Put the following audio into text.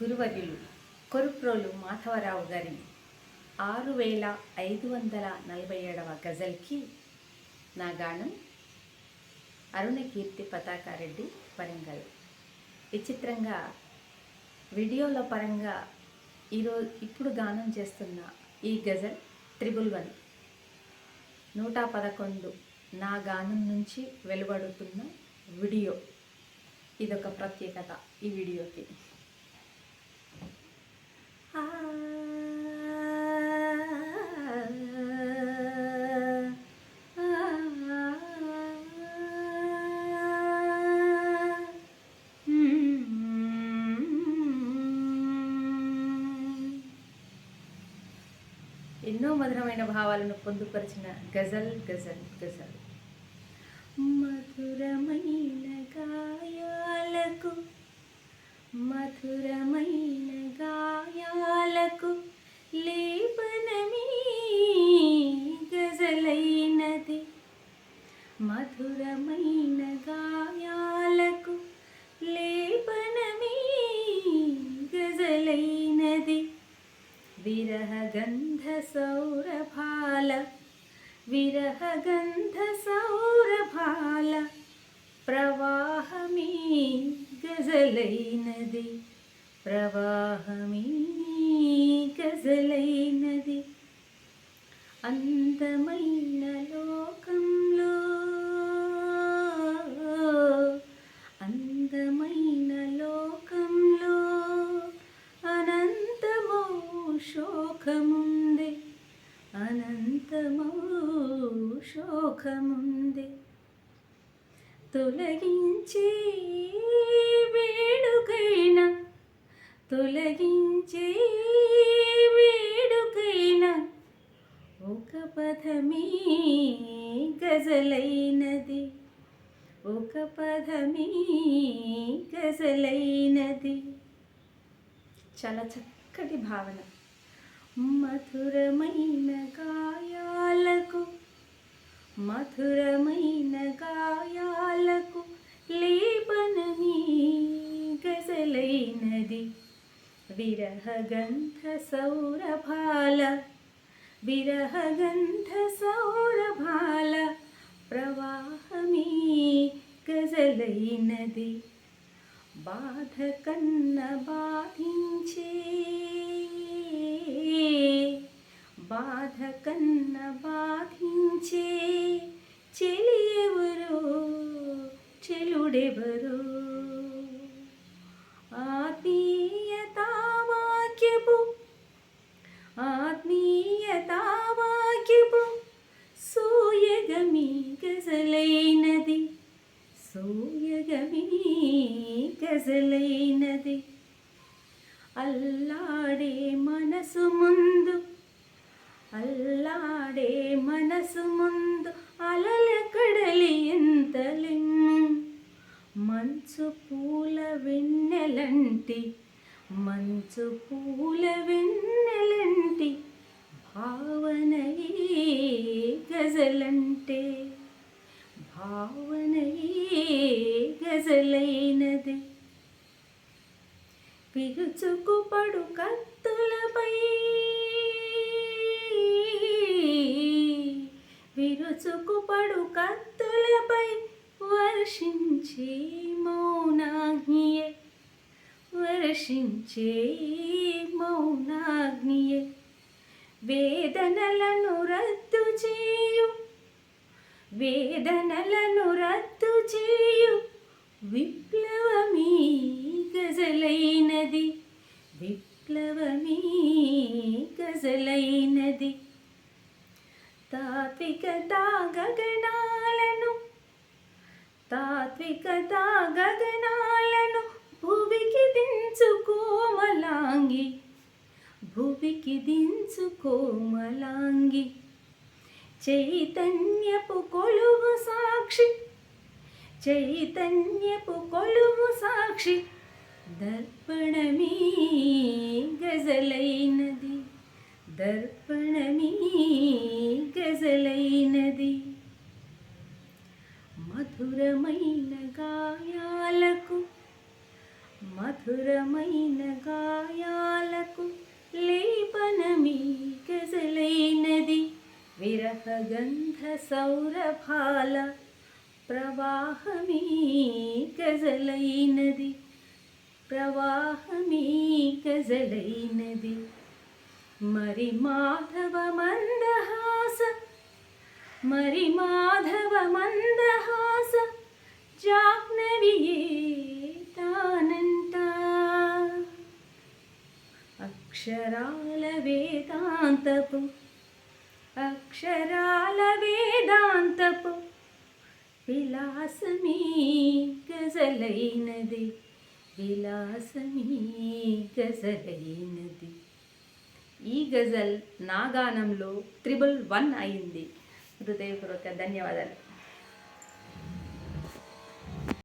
గురువర్యులు కొరుప్రోలు మాధవరావు గారి ఆరు వేల ఐదు వందల నలభై ఏడవ గజల్కి నా గానం అరుణకీర్తి పతాకారెడ్డి వరంగల్. విచిత్రంగా వీడియోల పరంగా ఈరోజు ఇప్పుడు గానం చేస్తున్న ఈ గజల్ త్రిబుల్ వన్. నూట పదకొండు నా గానం నుంచి వెలువడుతున్న వీడియో. ఇదొక ప్రత్యేకత ఈ వీడియోకి. మధురమైన భావాలను పొందుపరిచిన గజల్ గజల్ గజల్. विरहगन्धसौरभाल विरहगन्धसौरभाल प्रवाहमी गजलै नदी प्रवाहमी गजलै नदी अन्तमय దుఃఖము శోకముంది. తొలగించి వేడుకైన తొలగించి వేడుకైన ఒక పదమే గజలైనది. ఒక పదమే గజలైనది. చాలా చక్కటి భావన. మధురమైన గాయాలకు మధురమైన గాయాలకు లేపనమీ గజలైనది. విరహగంధ సౌరభాల విరహగంధ సౌరభాల ప్రవాహమీ గజలైనది. బాధ కన్న బాధించే బాధ కన్న బాధించే చెలి ఎవరో చెలుడెవరో ఆత్మీయతావాక్యపు ఆత్మీయతావాక్యపు సూయగమీ గజలైనది సూయగమీ గజలైనది అల్లాడే మనసు ముందు అల్లాడే మనసు ముందు అలల కడలి ఎంతలెన్ను మంచు పూల వెన్నెలంటి మంచు పూల వెన్నెలంటి భావనయే గజలంటే భావనయే గజలైనది. పిలుచుకు పడు కత్తులపై విరుచుకు పడు వర్షించే మౌనాగ్నియే. వేదనలను రద్దు చేయు. వేదనలను రద్దు చేయు. విప్లవమీ గజలైనది. విప్లవమీ గజలైనది. తాత్వికత గగనాలను తాత్వికత గగనా కోమలాంగి. చైతన్యపు కొలువు సాక్షి చైతన్యపు కొలువు సాక్షి దర్పణమీ గజలైనది. దర్పణమీ విరహగంధ సౌరభాల ప్రవాహమీ గజలైనది ప్రవాహమీ గజలైనది మరి మాధవ మందహాస మరి మాధవ మందహాస జాహ్నవియే తానంట అక్షరాల వేదాంతపు అక్షరా వేదాంతపు విలాసమీ గజలైనది విలాసమీ గజలైనది ఈ గజల్ నా గానంలో త్రిబుల్ వన్ అయింది హృదయపూర్వక ధన్యవాదాలు